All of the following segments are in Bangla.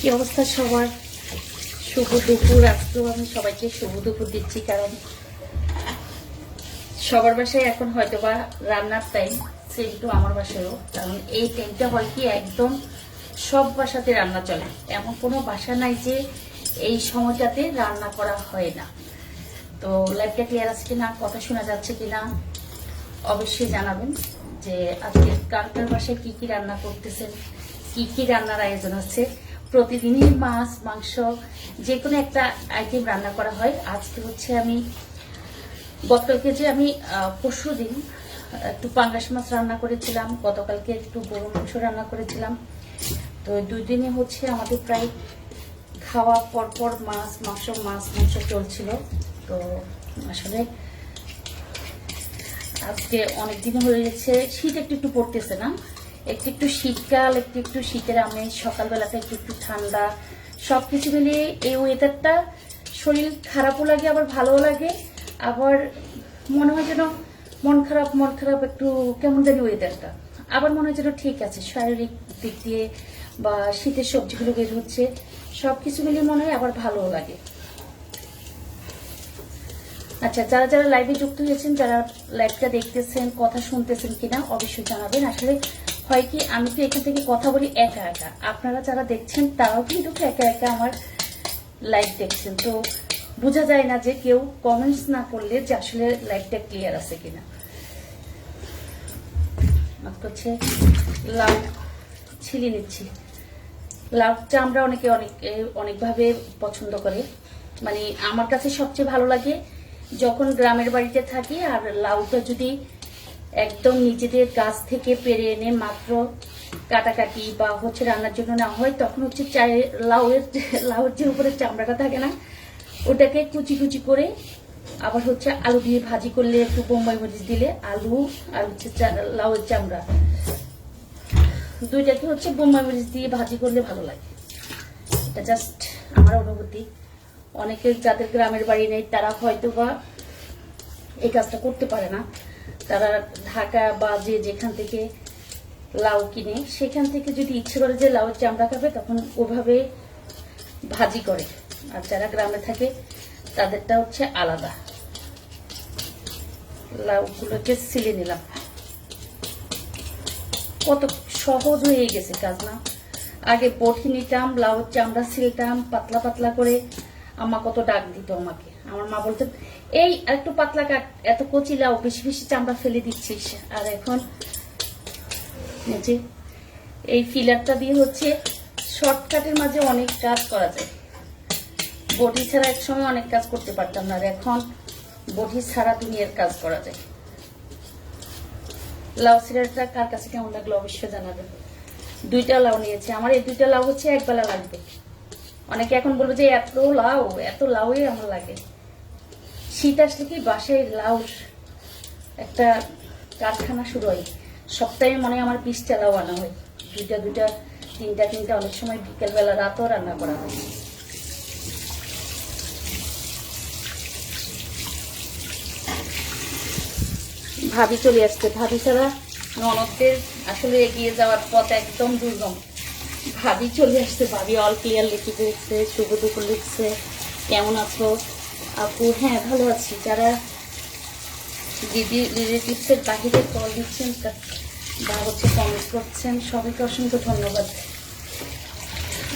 কি অবস্থা সবার? শুভ দুপুর। আজকেও আমি সবাইকে শুভ দুপুর দিচ্ছি, কারণ সবার বাসায় এখন হয়তো বা রান্নার টাইম সেটু আমার বাসায়ও। কারণ এই টাইমটা হয় কি, একদম সব বাসাতে রান্না চলে। এমন কোনো বাসা নাই যে এই সময়টাতে রান্না করা হয় না। তো লাইফটা ক্লিয়ার আছে কিনা, কথা শোনা যাচ্ছে কিনা, অবশ্যই জানাবেন যে আজকে কার কার বাসায় কী কী রান্না করতেছেন, কি কি রান্নার আয়োজন হচ্ছে প্রতিদিনই মাছ, মাংস যে কোনো একটা আইটেম রান্না করা হয়। আজকে হচ্ছে আমি, গতকালকে যে আমি পরশু দিন একটু পাঙ্গাস মাছ রান্না করেছিলাম, গতকালকে একটু গরু মাংস রান্না করেছিলাম। তো দুই দিনে হচ্ছে আমাদের প্রায় খাওয়া পরপর মাছ, মাংস মাছ, মাংস চলছিল। তো আসলে আজকে অনেক দিন হয়ে গেছে, শীত একটু একটু পড়তেছে না। একটু একটু শীতকাল, একটু একটু শীতের আমেজ সকালবেলাতে একটু একটু ঠান্ডা সব কিছু মিলিয়ে এই ওয়েদারটা শরীর খারাপও লাগে, আবার ভালোও লাগে, আবার মনে হয় যেন মন খারাপ মন খারাপ একটু কেমন জানি ওয়েদারটা আবার মনে হয় যেন ঠিক আছে, শারীরিক দিক দিয়ে বা শীতের সবজিগুলো বের হচ্ছে সব কিছু মিলিয়ে মনে হয় আবার ভালোও লাগে। আচ্ছা যারা যারা লাইভে যুক্ত হয়েছেন, যারা লাইভটা দেখতেছেন, কথা শুনতেছেন কিনা, অবশ্যই জানাবেন। আসলে হয় কি, আমি তো এখান থেকে কথা বলি একা একা। আপনারা যারা দেখছেন, তারাও কিন্তু একা একা আমার লাইভ দেখছেন। তো বোঝা যায় না যে কেউ কমেন্টস না করলে যে আসলে লাইভটা ক্লিয়ার আছে কিনা। হচ্ছে লাউ ছিলিয়ে নিচ্ছি। লাউটা আমরা অনেকে অনেক অনেকভাবে পছন্দ করে। মানে আমার কাছে সবচেয়ে ভালো লাগে যখন গ্রামের বাড়িতে থাকি আর লাউটা যদি একদম নিজেদের গাছ থেকে পেরে এনে মাত্র কাটাকাটি বা হচ্ছে রান্নার জন্য না হয়, তখন হচ্ছে চায়ে লাউয়ের লাউয়ের যে উপরে চামড়াটা থাকে না, ওটাকে কুচি কুচি করে আবার হচ্ছে আলু দিয়ে ভাজি করলে একটু বোম্বাই মরিচ দিলে আলু আর হচ্ছে লাউয়ের চামড়া। দুইটাকে হচ্ছে বোম্বাই মরিচ দিয়ে ভাজি করলে ভালো লাগে। এটা জাস্ট আমার অনুভূতি। অনেকে যাদের গ্রামের বাড়ি নেই, তারা হয়তো বা এই কাজটা করতে পারে না। তারা ঢাকা বা যে যেখান থেকে লাউ কিনে, সেখান থেকে যদি ইচ্ছে করে যে লাউয়ের চামড়া খাবে, তখন ওভাবে ভাজি করে। আর যারা গ্রামে থাকে, তাদেরটা হচ্ছে আলাদা। লাউগুলোকে সিলে নিলাম। কত সহজ হয়ে গেছে কাজ না? আগে বটি নিতাম লাউ চামড়া ছিলতাম পাতলা পাতলা করে। আমা কত ডাক দিত আমাকে। আমার মা বলতো এই একটু পাতলা কাট এত কচি লাউ, বেশি বেশি চামড়া ফেলে দিচ্ছিস আর এখন যে, এই ফিলারটা দিয়ে হচ্ছে শর্টকাটের মাঝে অনেক কাজ করা যায়। বটি ছাড়া একসময় অনেক কাজ করতে পারতাম না, আর এখন বটি ছাড়া দুনিয়ার কাজ করা যায়। লাউ সিরাটা কার কাছে কেমন লাগল অবশ্যই জানাবেন দুইটা লাউ নিয়েছে। আমার এই দুইটা লাউ হচ্ছে একবেলা লাগবে। অনেকে এখন বলব যে এত লাউ, এত লাউই আমার লাগে। শীত আসলে কি বাসায় লাউ একটা কারখানা শুরু হয়। সপ্তাহে মনে হয় আমার বিশটা লাউ আনা হয়। দুইটা দুইটা, তিনটা তিনটা অনেক সময় বিকেলবেলা রাতও রান্না করা হয়। ভাবি চলে আসছে। ভাবি ছাড়া ননদদের আসলে এগিয়ে যাওয়ার পথ একদম দুর্গম। ভাবি চলে আসছে। ভাবি অল ক্লিয়ার লিখে দিয়েছে, শুভ দুপুর লিখছে। কেমন আছো? আপু হ্যাঁ ভালো আছি। যারা দিদি রিলেটিভসের বাহিরে কল দিচ্ছেন বা হচ্ছে কমেন্ট করছেন, সবাইকে অসংখ্য ধন্যবাদ।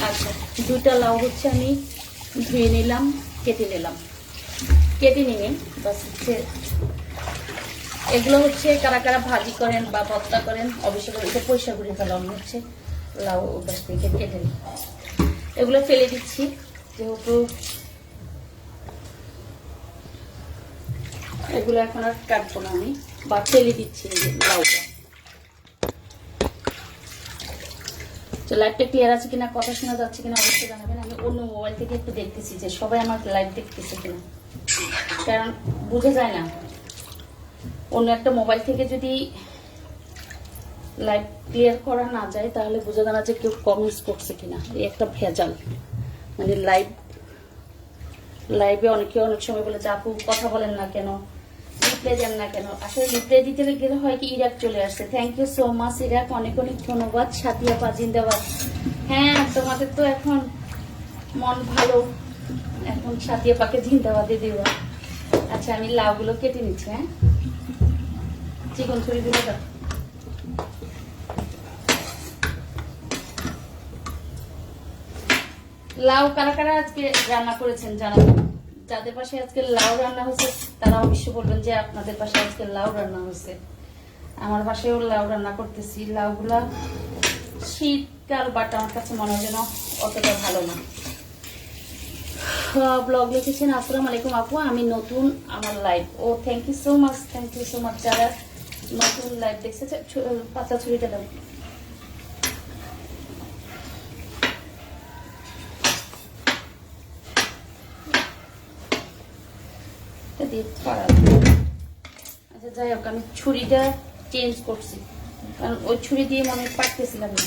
আচ্ছা দুইটা লাউ হচ্ছে আমি ধুয়ে নিলাম, কেটে নিলাম। কেটে নিয়ে বাস হচ্ছে এগুলো হচ্ছে কারা কারা ভাজি করেন বা ভর্তা করেন, অবশ্যই এটা পয়সা করে ফেলা আমি হচ্ছে লাউ ওপাশ থেকে কেটে নিই। এগুলো ফেলে দিচ্ছি, যেহেতু এগুলো এখন আর কাটবো না আমি, বা ফেলে দিচ্ছি লাউটা। তো লাইভটা ক্লিয়ার আছে কিনা, কথা শোনা যাচ্ছে কিনা অবশ্যই জানাবেন। আমি অন্য মোবাইল থেকে একটু দেখতেছি যে সবাই আমার লাইভ দেখতেছে কিনা। কারণ বোঝা যায় না। অন্য একটা মোবাইল থেকে যদি লাইভ ক্লিয়ার করা না যায়, তাহলে বোঝা যায় না যে কেউ কমেন্টস করছে কিনা। এই একটা ভেজাল। মানে লাইভ লাইভে অনেকে অনেক সময় বলে যে, আপু, কথা বলেন না কেন? রিপ্লাই দেন না কেন? আসলে রিপ্লাই দিতে গেলে হয় কি, ইরাক চলে আসছে। Thank you so much Iraq. অনেক অনেক ধন্যবাদ, সাথিয়া পাজিন্দাবাদ হ্যাঁ তোমাদের তো এখন মন ভালো। এখন সাথিয়ে পাকে জিন্দাবাদে দেওয়া। আচ্ছা আমি লাউগুলো কেটে নিচ্ছি হ্যাঁ? চিকন ছুরি দিলে দাও। লাউ কারা কারা আজকে রান্না করেছেন জানাবেন? যাদের পাশে আজকে লাউ রান্না হয়েছে, তারা অবশ্যই বলবেন যে আপনাদের পাশে আজকে লাউ রান্না হয়েছে। আমার পাশেও লাউ রান্না করতেছি। লাউগুলা শীতকাল বাট আমার কাছে মনে হয় যেন অতটা ভালো না। ব্লগ লিখেছেন, আসসালামু আলাইকুম আপু, আমি নতুন আমার live O thank you so much thank you so much যারা নতুন লাইভ দেখছে পাতা ছুরিটা দাও। দিয়ে পাড়া আচ্ছা যাই হোক আমি ছুরিটা চেঞ্জ করছি। কারণ ওই ছুরি দিয়ে মনে হয় পারতেছিলাম না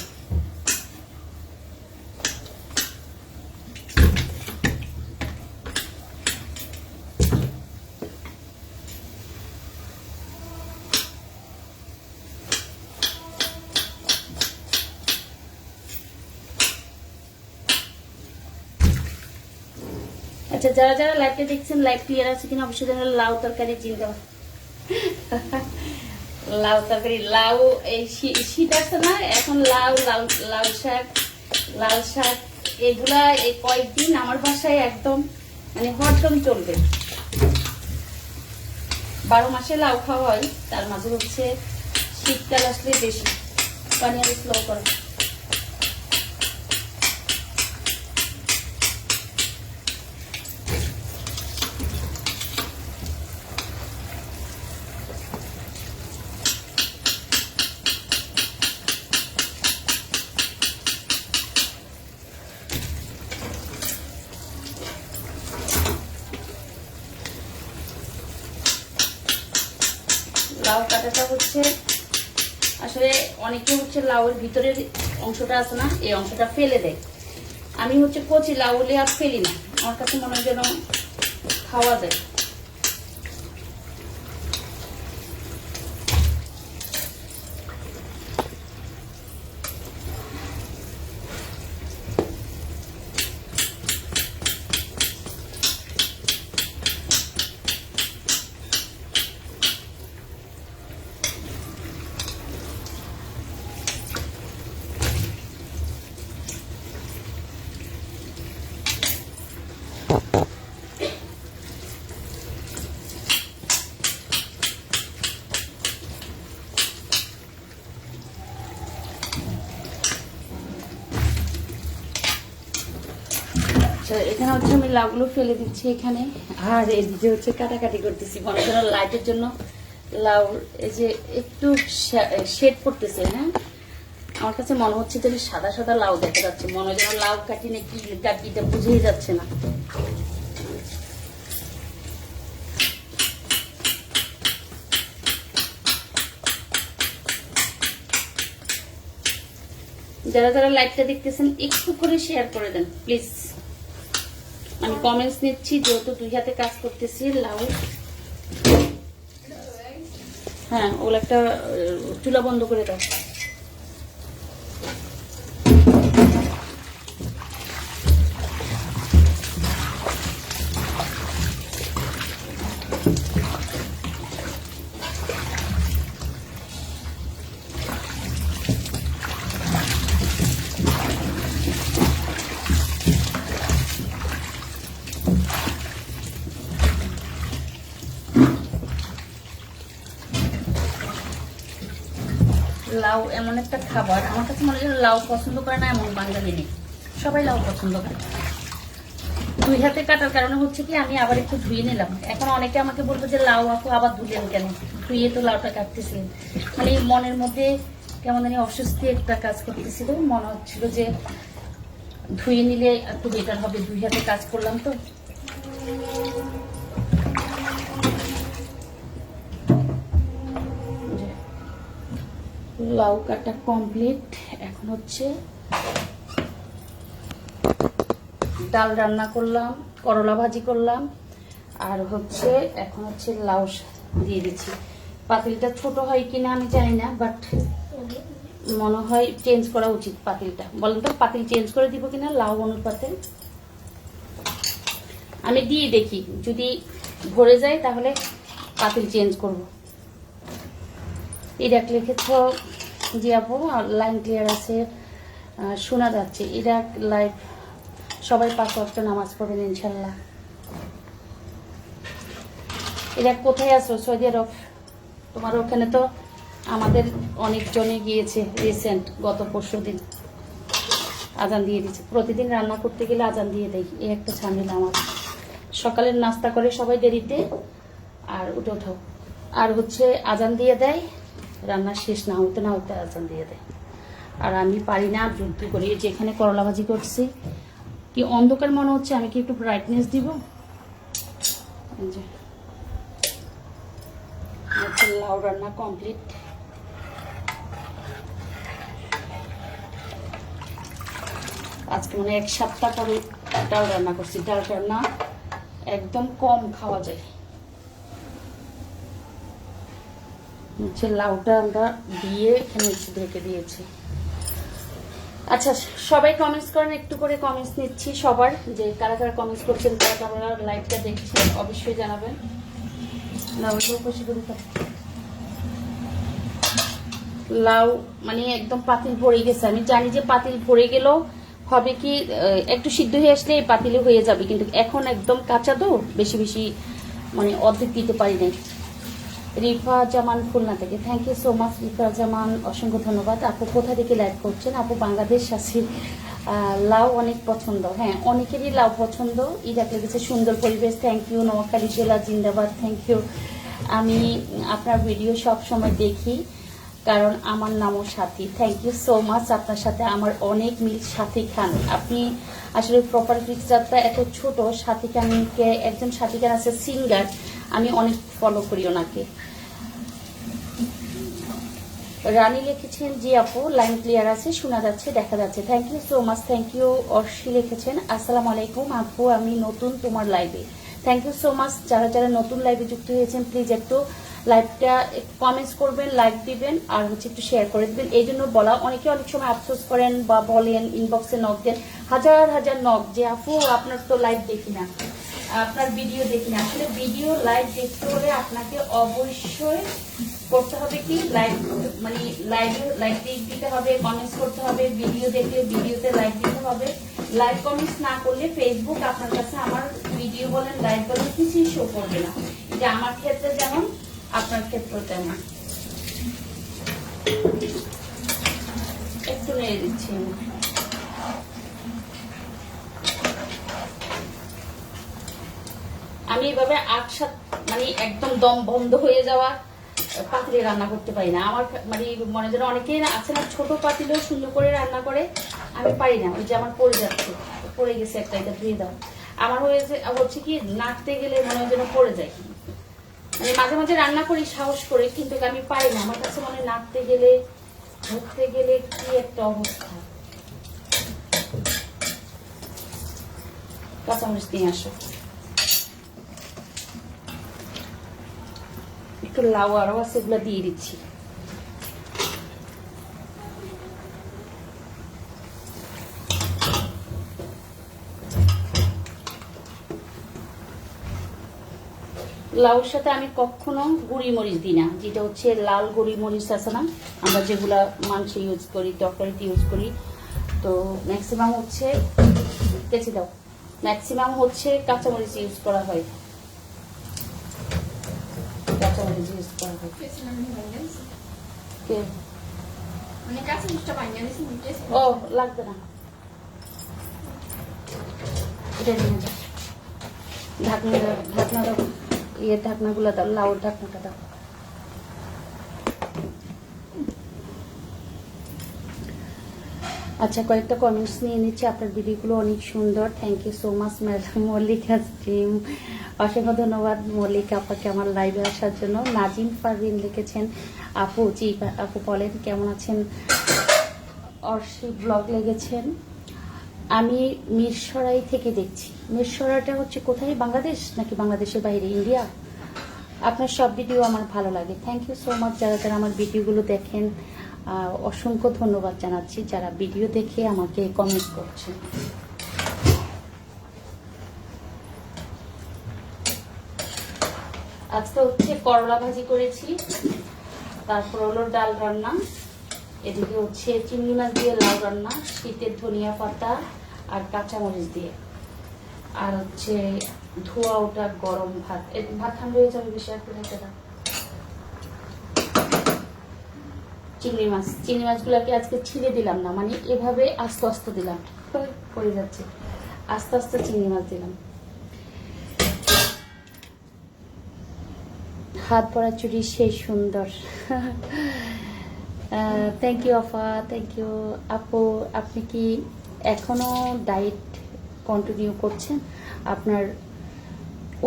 আচ্ছা যারা যারা লাইভটা দেখছেন লাইভ ক্লিয়ার আছে কিনা অবশ্যই জানালে লাউ তরকারি চিন্তা লাউ তরকারি, লাউ, এই শীত আছে না, এখন লাউ লাউ লাউ শাক, লাল শাক, এগুলা এই কয়েকদিন আমার বাসায় একদম মানে হরদম চলবে। বারো মাসে লাউ খাওয়া হয়, তার মাঝে হচ্ছে শীতকাল আসলে বেশি পানি আরও স্লো করো। হচ্ছে লাউয়ের ভিতরের অংশটা আছে না, এই অংশটা ফেলে দেয়। আমি হচ্ছে কচি লাউলে আর ফেলি না, আমার কাছে মনে হয় যেন খাওয়া যায় আচ্ছা, এখানে হচ্ছে আমি লাউগুলো ফেলে দিচ্ছি এখানে। আর এদিকে হচ্ছে কাটাকাটি করতেছি, মনে করেন লাইটের জন্য লাউ, এই যে একটু শেড পড়তেছে হ্যাঁ? আমার কাছে মনে হচ্ছে যে সাদা সাদা লাউ দেখা যাচ্ছে, মনে হয় যেন লাউ কাটি না কি কাটি এটা বুঝেই যাচ্ছে না। যারা যারা লাইভটা দেখতেছেন, একটু করে শেয়ার করে দেন প্লিজ আমি কমেন্টস নিচ্ছি, যেহেতু দুই হাতে কাজ করতেছি, লাউ। হ্যাঁ ওগুলো একটা চুলা বন্ধ করে দাও। লাউ এমন একটা খাবার। আমার কাছে মনে হয় লাউ পছন্দ করে না, এমন বাঙালি নেই। সবাই লাউ পছন্দ করে। দুই হাতে কাটার কারণে হচ্ছে কি, আমি আবার একটু ধুয়ে নিলাম। এখন অনেকে আমাকে বলব যে, লাউ আপু, আবার ধুলেন কেন? ধুয়ে তো লাউটা কাটতেছি। মানে মনের মধ্যে কেমন জানি অস্বস্তি একটা কাজ করতেছিল। মনে হচ্ছিল যে, ধুয়ে নিলে একটু বেটার হবে। দুই হাতে কাজ করলাম তো। লাউ কাটা কমপ্লিট এখন হচ্ছে ডাল রান্না করলাম, করলা ভাজি করলাম, আর হচ্ছে এখন হচ্ছে লাউ দিয়ে দিচ্ছি। পাতিলটা ছোট হয় কিনা আমি জানি না বাট মনে হয় চেঞ্জ করা উচিত পাতিলটা। বলেন তো, পাতিল চেঞ্জ করে দিব কিনা, লাউ অনুপাতে? আমি দিয়ে দেখি, যদি ভরে যায় তাহলে পাতিল চেঞ্জ করব। ইরাক লিখেছ জি আপু লাইন ক্লিয়ার আছে। শোনা যাচ্ছে। ইরাক লাইভ সবাই পাঁচ ওয়াক্ত নামাজ পড়বেন ইনশাল্লাহ। ইরাক কোথায় আছো? সৌদি আরব তোমার ওখানে তো আমাদের অনেকজনে গিয়েছে রিসেন্ট গত পরশু দিন। আজান দিয়ে দিচ্ছে প্রতিদিন রান্না করতে গেলে আজান দিয়ে দেয়। এই একটা ঝামেলা আমার। সকালের নাস্তা করে সবাই দেরিতে, আর উঠে ওঠাও আর হচ্ছে আজান দিয়ে দেয় রান্না শেষ না হতে না হতে আজান দিয়ে দেয়। আর আমি পারি না যুদ্ধ করি। যেখানে করলা ভাজি করছি, কি অন্ধকার মনে হচ্ছে, আমি কি একটু ব্রাইটনেস দিব? হচ্ছে লাউ রান্না কমপ্লিট আজকে মানে এক সপ্তাহ পরে ডাল রান্না করছি। ডাল রান্না একদম কম খাওয়া যায়। হচ্ছে লাউটা আমরা দিয়ে এখানে ঢেকে দিয়েছি। আচ্ছা সবাই কমেন্টস করেন, একটু করে কমেন্টস নিচ্ছি সবার, যে কারা কারা কমেন্টস করছেন, কারা কারা লাইভটা দেখছেন, অবশ্যই জানাবেন। লাউ মানে একদম পাতিল ভরে গেছে। আমি জানি যে পাতিল ভরে গেলেও হবে কি একটু সিদ্ধ হয়ে আসলে পাতিলে হয়ে যাবে, কিন্তু এখন একদম কাঁচা তো, বেশি বেশি মানে অর্ধেক দিতে পারি নাই। রিফা জামান খুলনা থেকে। Thank you so much Rifa Zaman. অসংখ্য ধন্যবাদ। আপু কোথা থেকে লাইভ করছেন? আপু বাংলাদেশ আসি লাউ অনেক পছন্দ। হ্যাঁ অনেকেরই লাউ পছন্দ। ইরাক লেগেছে সুন্দর পরিবেশ। থ্যাংক ইউ নোয়াখালী জেলা, জিন্দাবাদ। থ্যাংক ইউ আমি আপনার ভিডিও সব সময় দেখি, কারণ আমার নামও সাথী। থ্যাংক ইউ সো মাচ আপনার সাথে আমার অনেক মিল সাথী খান। আপনি আসলে প্রপার পিকচারটা এত ছোট, সাথী খানকে, একজন সাথী খান আছে সিঙ্গার আমি অনেক ফলো করি ওনাকে। রানী লিখেছেন, জি আপু লাইন ক্লিয়ার আছে, শোনা যাচ্ছে, দেখা যাচ্ছে। Thank you so much thank you Arshi লিখেছেন, আসসালামু আলাইকুম আপু, আমি নতুন তোমার লাইভে থ্যাংক ইউ সো মাচ যারা যারা নতুন লাইভে যুক্ত হয়েছেন প্লিজ একটু লাইভটা কমেন্টস করবেন লাইক দিবেন, আর হচ্ছে একটু শেয়ার করে দিবেন। এই জন্য বলা, অনেকে অনেক সময় আফসোস করেন বা বলেন ইনবক্সে নক দেন। হাজার হাজার নক যে, আপু, আপনার তো লাইভ দেখি না। আপনার ভিডিও দেখি না। আসলে ভিডিও লাইভ দেখতে হলে আপনাকে অবশ্যই করতে হবে কি? লাইভ মানে লাইভে লাইক দিতে হবে কমেন্টস করতে হবে ভিডিও দেখলে ভিডিওতে লাইক দিতে হবে। লাইভ কমেন্টস না করলে ফেসবুক আপনার কাছে আমার ভিডিও বলেন লাইভ বলেন কিছুই শো করবে না। এটা আমার ক্ষেত্রে যেমন আপনার ক্ষেত্রে তেমন একটু নেড়ে দিচ্ছি। আমি। এভাবে আট সাত মানে একদম দম বন্ধ হয়ে যাওয়া পাতিলে রান্না করতে পারি না। আমার মানে মনে যেন অনেকেই আছে না, ছোট পাতিলেও সুন্দর করে রান্না করে। আমি পারি না। ওই যে আমার পড়ে যাচ্ছে, পড়ে গেছে একটা, এটা ধুয়ে দাও। আমার হয়েছে, হচ্ছে কি, নাড়তে গেলে মনে যেন পড়ে যায়। মানে মাঝে মাঝে রান্না করি, সাহস করে, কিন্তু আমি পারি না। আমার কাছে মনে নাড়তে গেলে, ধরতে গেলে কি একটা অবস্থা। কাঁচামরিচ নিয়ে আসো। একটু লাউ আরও আছে, এগুলো দিয়ে দিচ্ছি। লাউর সাথে আমি কখনো গুঁড়ি মরিচ দিই না যেটা হচ্ছে লাল গুঁড়ি মরিচ আছে না আমরা যেগুলা মাংসে ইউজ করি তরকারিতে ইউজ করি। তো ম্যাক্সিমাম হচ্ছে কেচে দাও ম্যাক্সিমাম হচ্ছে কাঁচামরিচ ইউজ করা হয়। কাঁচামরিচ ইউজ করা হয়। কে? মানে কাছে ও লাগবে না। এটা ঢাকনা ঢাকনা দাও ইয়ে ঢাকনাগুলো দাও, লাউর ঢাকনাটা দাও। আচ্ছা কয়েকটা কমেন্টস নিয়ে নিচ্ছি। আপনার ভিডিওগুলো অনেক সুন্দর। Thank you so much madam Mallika stream অসংখ্য ধন্যবাদ মল্লিকা আপাকে আমার লাইভে আসার জন্য। নাজিম পারভিন লিখেছেন, আপু, জি, আপু বলেন, কেমন আছেন? অর্শি ব্লগ লেগেছেন। আমি মিরসরাই থেকে দেখছি। মিরসরাইটা হচ্ছে কোথায়? বাংলাদেশ নাকি বাংলাদেশের বাইরে? ইন্ডিয়া? আপনার সব ভিডিও আমার ভালো লাগে। থ্যাংক ইউ সো মাচ যারা যারা আমার ভিডিওগুলো দেখেন। অসংখ্য ধন্যবাদ জানাচ্ছি যারা ভিডিও দেখে আমাকে কমেন্ট করছে আজকে হচ্ছে করলা ভাজি করেছি। তারপর হলো ডাল রান্না। এদিকে হচ্ছে চিংড়ি মাছ দিয়ে লাউ রান্না, শীতের ধনিয়া পাতা আর কাঁচামরিচ দিয়ে। আর হচ্ছে ধোয়া ওটা গরম ভাত। ভাত ঠান্ডা হয়ে যাবে বেশি একটু দাও। চিংড়ি মাছ। চিংড়ি মাছগুলোকে আজকে ছিঁড়ে দিলাম না মানে এভাবে আস্তে আস্তে দিলাম। পড়ে যাচ্ছে। আস্তে আস্তে চিংড়ি মাছ দিলাম। হাত পরা চুড়ি সেই সুন্দর। থ্যাংক ইউ আফা থ্যাংক ইউ আপু, আপনি কি এখনও ডায়েট কন্টিনিউ করছেন? আপনার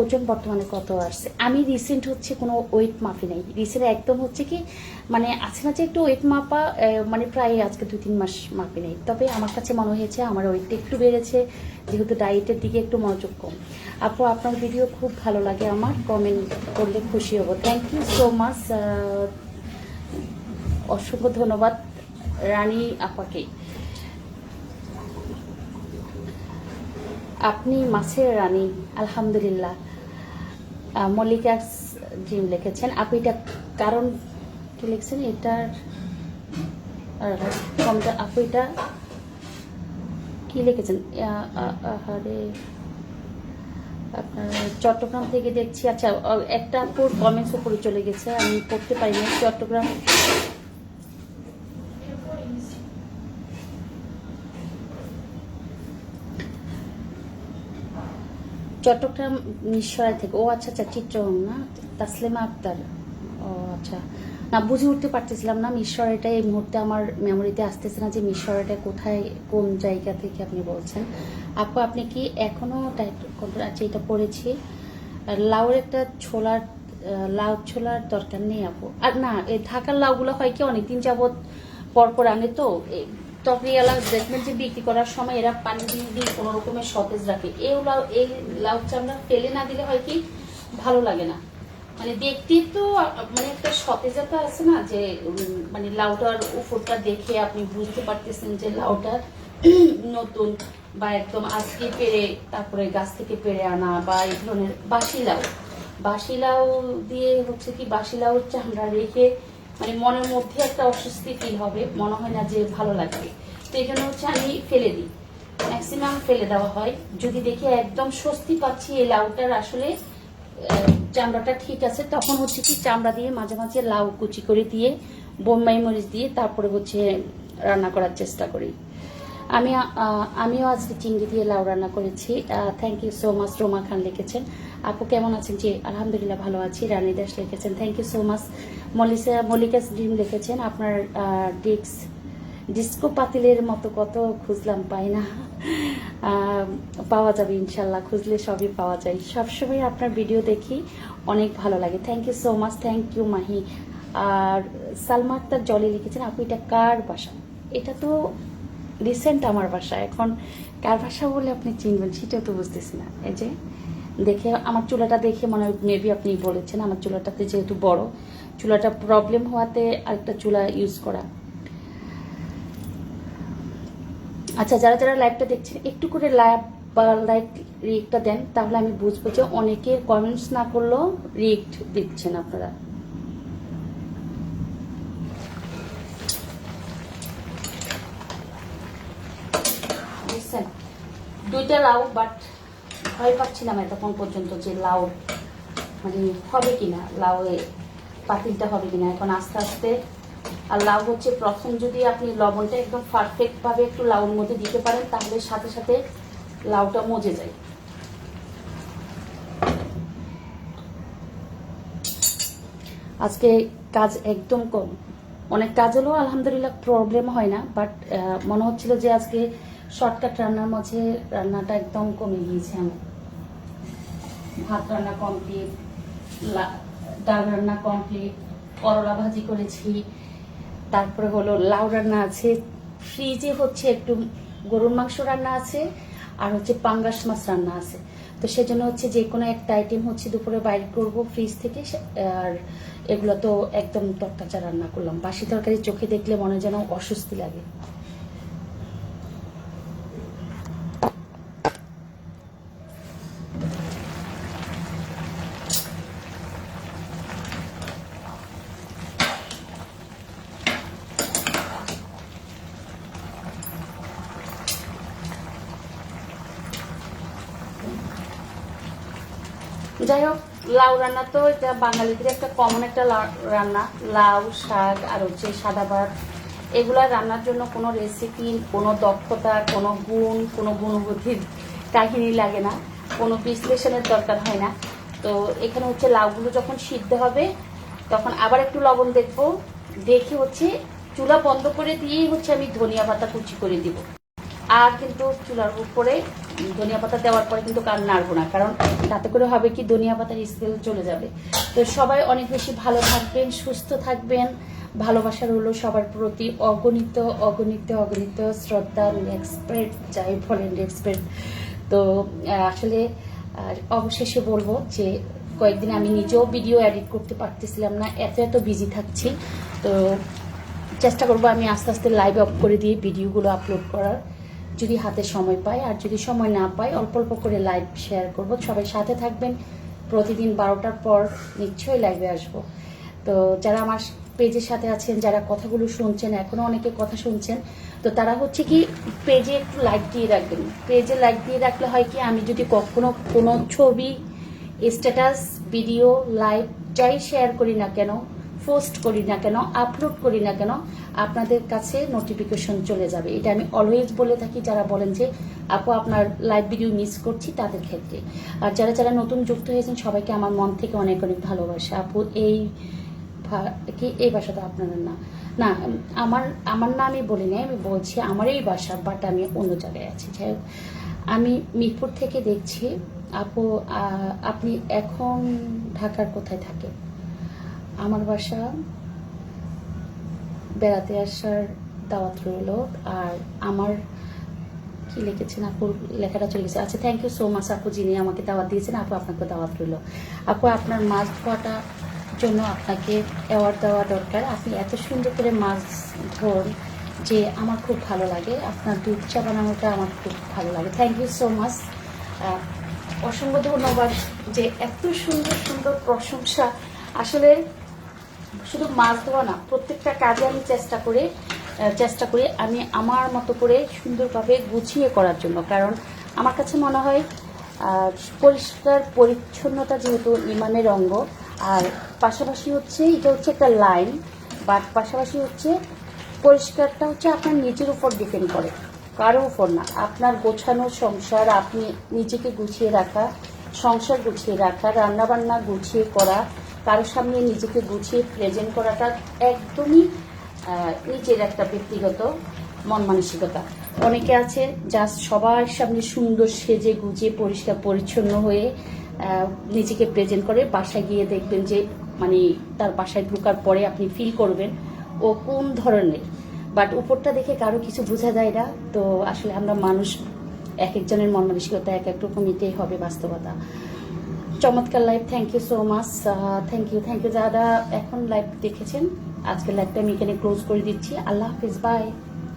ওজন বর্তমানে কত আসছে? আমি রিসেন্ট হচ্ছে কোনো ওয়েট মাপি নাই। রিসেন্ট একদম হচ্ছে কি মানে আছে না যে একটু ওয়েট মাপা মানে প্রায় আজকে দুই তিন মাস মাপি নাই। তবে আমার কাছে মনে হয়েছে আমার ওয়েটটা একটু বেড়েছে, যেহেতু ডায়েটের দিকে একটু মনোযোগ কম। আপু, আপনার ভিডিও খুব ভালো লাগে আমার। কমেন্ট করলে খুশি হব। থ্যাংক ইউ সো মাচ অসংখ্য ধন্যবাদ রানী আপাকে। আপনি মাছের রানী আলহামদুলিল্লাহ। আহ, মল্লিকা জিম লিখেছেন আপনি এটা কারণ কি লিখছেন? এটার কমটা আপনি এটা কি লিখেছেন? আহ, আহ, আহারে আপনার চট্টগ্রাম থেকে দেখছি। আচ্ছা একটা আপুর কমেন্টস উপরে চলে গেছে আমি পড়তে পারিনি। চট্টগ্রাম চট্টগ্রাম মিশরায় থেকে। ও আচ্ছা আচ্ছা চিত্রং না? তাসলিমা আক্তার। ও আচ্ছা। না, বুঝে উঠতে পারতেছিলাম না মিশরাটা এই মুহূর্তে আমার মেমোরিতে আসতেছে না যে মিশরাটা কোথায়, কোন জায়গা থেকে আপনি বলছেন। আপু, আপনি কি এখনও ডায়েট কন্ট্রোল আচ্ছা এটা পড়েছি। লাউর একটা ছোলার লাউ ছোলার দরকার নেই আপু। আর না, এই ঢাকার লাউগুলো হয় কি, অনেকদিন যাবত পর পর আনে তো এই তরকারিওয়ালা দেখবেন যে বিক্রি করার সময় এরা পানি দিয়ে দিয়ে কোনো রকমের সতেজ রাখে। এই লাউ এই লাউ চামড়া ফেলে না দিলে হয় কি? ভালো লাগে না। মানে দেখতে তো মানে একটা সতেজতা আছে না যে মানে লাউটার উপরটা দেখে আপনি বুঝতে পারতেছেন যে লাউটা নতুন বা একদম আজকে পেরে, তারপরে গাছ থেকে পেরে আনা বা এই ধরনের বাসি লাউ। বাসি লাউ দিয়ে হচ্ছে কি, বাসি লাউর চামড়া রেখে মানে মনের মধ্যে একটা অস্বস্তি ফিল হবে, মনে হয় না যে ভালো লাগবে। তো এখানে হচ্ছে আমি ফেলে দিই। ম্যাক্সিমাম ফেলে দেওয়া হয়। যদি দেখি একদম স্বস্তি পাচ্ছি এই লাউটার আসলে চামড়াটা ঠিক আছে, তখন হচ্ছে কি চামড়া দিয়ে মাঝে মাঝে লাউ কুচি করে দিয়ে, বোম্বাই মরিচ দিয়ে তারপরে হচ্ছে রান্না করার চেষ্টা করি। আমি আমিও আজকে চিংড়ি দিয়ে লাউ রান্না করেছি। Thank you so much Roma Khan লিখেছেন। আপু কেমন আছেন? জি, আলহামদুলিল্লাহ ভালো আছি। রানী দাস লিখেছেন thank you so much Melissa, Mallika dream লিখেছেন, আপনার ডিক্স, ডিস্কো পাতিলের মতো কত খুঁজলাম পাই না। পাওয়া যাবে ইনশাল্লাহ, খুঁজলে সবই পাওয়া যায়। সবসময় আপনার ভিডিও দেখি, অনেক ভালো লাগে। Thank you so much thank you Mahi. আর সালমা আক্তার জলে লিখেছেন, আপু এটা কার বাসা? এটা তো রিসেন্ট আমার বাসা এখন কার ভাষা বলে আপনি চিনবেন সেটাও তো বুঝতেছি না। এই যে দেখে আমার চুলাটা দেখে মনে হয় মেবি আপনি বলেছেন, আমার চুলাটাতে যেহেতু বড়, চুলাটা প্রবলেম হওয়াতে আরেকটা চুলা ইউজ করা। আচ্ছা যারা যারা লাইভটা দেখছেন, একটু করে লাইভ বা লাইক রিয়েক্টটা দেন, তাহলে আমি বুঝব যে অনেকের কমেন্টস না করলেও রিয়েক্ট দিচ্ছেন আপনারা। দুইটা লাউ বাট ভয় পাচ্ছিলাম এতক্ষণ পর্যন্ত যে লাউ মানে হবে কিনা লাউ পাতিলটা হবে কিনা। এখন আস্তে আস্তে, আর লাউ হচ্ছে প্রথম যদি আপনি লবণটা একদম পারফেক্ট ভাবে একটু লাউর মধ্যে দিতে পারেন, তাহলে সাথে সাথে লাউটা মজে যায়। আজকে কাজ একদম কম। অনেক কাজ হলেও আলহামদুলিল্লাহ প্রবলেম হয় না বাট মনে হচ্ছিল যে আজকে শর্টকাট রান্নার মাঝে রান্নাটা একদম কমে গিয়েছে আমার। ভাত রান্না কমপ্লিট ডাল রান্না কমপ্লিট করলা ভাজি করেছি, তারপরে হলো লাউ রান্না আছে ফ্রিজে হচ্ছে একটু গরুর মাংস রান্না আছে, আর হচ্ছে পাঙ্গাস মাছ রান্না আছে। তো সেজন্য হচ্ছে যে কোনো একটা আইটেম হচ্ছে দুপুরে বাইর করব ফ্রিজ থেকে আর এগুলো তো একদম তরতাজা রান্না করলাম। বাসি তরকারি চোখে দেখলে মনে যেন অস্বস্তি লাগে। যাই হোক, লাউ রান্না তো এটা বাঙালিদের একটা কমন একটা রান্না। লাউ, শাক আর হচ্ছে সাদা ভাত, এগুলা রান্নার জন্য কোনো রেসিপি কোনো দক্ষতা, কোনো গুণ, কোনো গুণবুদ্ধির কাহিনী লাগে না। কোনো বিশ্লেষণের দরকার হয় না। তো এখানে হচ্ছে লাউগুলো যখন সিদ্ধ হবে, তখন আবার একটু লবণ দেখব। দেখে হচ্ছে চুলা বন্ধ করে দিয়েই হচ্ছে আমি ধনিয়া পাতা কুচি করে দিব। আর কিন্তু চুলার উপরে ধনিয়া পাতা দেওয়ার পরে কিন্তু কার নাড়বো না, কারণ তাতে করে হবে কি ধনিয়া পাতার স্মেল চলে যাবে। তো সবাই অনেক বেশি ভালো থাকবেন, সুস্থ থাকবেন। ভালোবাসার হলো সবার প্রতি। অগণিত অগণিত অগণিত শ্রদ্ধা এক্সপার্ট যাই বলেন এক্সপার্ট তো আসলে অবশেষে বলব যে কয়েকদিন আমি নিজেও ভিডিও এডিট করতে পারতেছিলাম না, এত এত বিজি থাকছি। তো চেষ্টা করব আমি আস্তে আস্তে লাইভ অফ করে দিয়ে ভিডিওগুলো আপলোড করার। যদি হাতে সময় পাই আর যদি সময় না পাই অল্প অল্প করে লাইভ শেয়ার করব। সবাই সাথে থাকবেন। প্রতিদিন বারোটার পর নিশ্চয়ই লাইভে আসব। তো যারা আমার পেজের সাথে আছেন, যারা কথাগুলো শুনছেন, এখনও অনেকে কথা শুনছেন, তো তারা হচ্ছে কি পেজে একটু লাইক দিয়ে রাখবেন। পেজে লাইক দিয়ে রাখলে হয় কি, আমি যদি কখনো কোনো ছবি স্ট্যাটাস ভিডিও লাইভ যাই শেয়ার করি না কেন পোস্ট করি না কেন আপলোড করি না কেন আপনাদের কাছে নোটিফিকেশন চলে যাবে। এটা আমি অলওয়েজ বলে থাকি যারা বলেন যে আপু আপনার লাইভ ভিডিও মিস করছি তাদের ক্ষেত্রে। আর যারা যারা নতুন যুক্ত হয়েছেন সবাইকে আমার মন থেকে অনেক অনেক ভালোবাসা। আপু এই কি এই বাসাটা আপনাদের না। না আমার আমার না আমি বলি নাই আমি বলছি আমার এই বাসা বাট আমি অন্য জায়গায় আছি। যাই হোক, আমি মিরপুর থেকে দেখছি আপু আপনি এখন ঢাকার কোথায় থাকেন? আমার বাসা বেড়াতে আসার দাওয়াত রইল, আর আমার কি লিখেছেন আপু? লেখাটা চলে গেছে। আচ্ছা থ্যাংক ইউ সো মাচ আপু, যিনি আমাকে দাওয়াত দিয়েছেন, আপু আপনাকে দাওয়াত রইল। আপু, আপনার মাছ ধোয়াটা জন্য আপনাকে অ্যাওয়ার্ড দেওয়া দরকার। আপনি এত সুন্দর করে মাছ ধরুন যে আমার খুব ভালো লাগে। আপনার দুধ চা বানানোটা আমার খুব ভালো লাগে। থ্যাংক ইউ সো মাচ অসংখ্য ধন্যবাদ যে এত সুন্দর সুন্দর প্রশংসা। আসলে শুধু মাছ ধোয়া না, প্রত্যেকটা কাজে আমি চেষ্টা করে চেষ্টা করি আমি আমার মতো করে সুন্দরভাবে গুছিয়ে করার জন্য। কারণ আমার কাছে মনে হয় পরিষ্কার পরিচ্ছন্নতা যেহেতু ইমানের অঙ্গ, আর পাশাপাশি হচ্ছে এটা হচ্ছে একটা লাইন বাট পাশাপাশি হচ্ছে পরিষ্কারটা হচ্ছে আপনার নিজের উপর ডিপেন্ড করে, কারও উপর না। আপনার গোছানো সংসার, আপনি নিজেকে গুছিয়ে রাখা, সংসার গুছিয়ে রাখা, রান্নাবান্না গুছিয়ে করা কারোর সামনে নিজেকে গুছিয়ে প্রেজেন্ট করাটা একদমই নিজের একটা ব্যক্তিগত মন মানসিকতা। অনেকে আছে জাস্ট সবার সামনে সুন্দর সেজে গুজে পরিষ্কার পরিচ্ছন্ন হয়ে নিজেকে প্রেজেন্ট করে, বাসায় গিয়ে দেখবেন যে মানে তার বাসায় ঢোকার পরে আপনি ফিল করবেন, ও কোন ধরনের। বাট উপরটা দেখে কারও কিছু বোঝা যায় না, তো আসলে আমরা মানুষ, এক একজনের মন মানসিকতা এক এক রকম এটাই হবে বাস্তবতা। চমৎকার live thank you so much thank you thank you যারা এখন লাইভ দেখেছেন আজকের লাইভটা আমি এখানে ক্লোজ করে দিচ্ছি। আল্লাহ হাফিজ বাই